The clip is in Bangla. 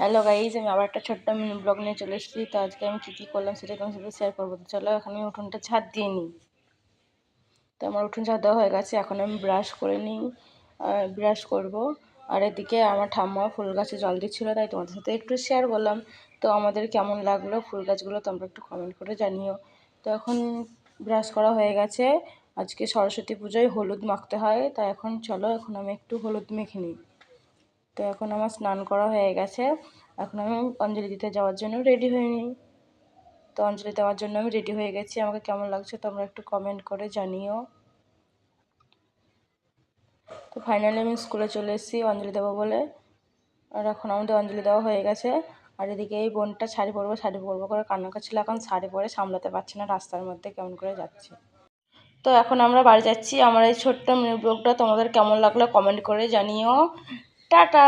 হ্যালো গাইজ আমি আবার একটা ছোট্ট মিনি ব্লগ নিয়ে চলে এসেছি। তো আজকে আমি কী কী করলাম সেটা তোমার সাথে শেয়ার করব। তো চলো, এখন আমি উঠোনটা ছাদ দিয়ে নিই। তো আমার উঠোন ছাদ দেওয়া হয়ে গেছে, এখন আমি ব্রাশ করে নিই। ব্রাশ করব। আর এদিকে আমার ঠাম্মা ফুল গাছে জল দিচ্ছিল, তাই তোমাদের সাথে একটু শেয়ার করলাম। তো আমাদের কেমন লাগল ফুল গাছগুলো তোমরা একটু কমেন্ট করে জানিও। তো এখন ব্রাশ করা হয়ে গেছে। আজকে সরস্বতী পুজোয় হলুদ মাখতে হয়, তাই এখন চলো, এখন আমি একটু হলুদ মেখে নিই। তো এখন আমার স্নান করা হয়ে গেছে। এখন আমি অঞ্জলি দিতে যাওয়ার জন্য রেডি হয়ে নিই। তো অঞ্জলি দেওয়ার জন্য আমি রেডি হয়ে গেছি। আমাকে কেমন লাগছে তোমরা একটু কমেন্ট করে জানিও। তো ফাইনালি আমি স্কুলে চলে এসেছি অঞ্জলি দেবো বলে। আর এখন আমাদের অঞ্জলি দেওয়া হয়ে গেছে। আর এদিকে এই বোনটা শাড়ি পরবো শাড়ি পরবো করে কান্না করছিল। এখন শাড়ি পরে সামলাতে পারছে না, রাস্তার মধ্যে কেমন করে যাচ্ছে। তো এখন আমরা বাড়ি যাচ্ছি। আমার এই ছোট্ট মিনি ব্লগটা তোমাদের কেমন লাগল কমেন্ট করে জানিও। টাটা।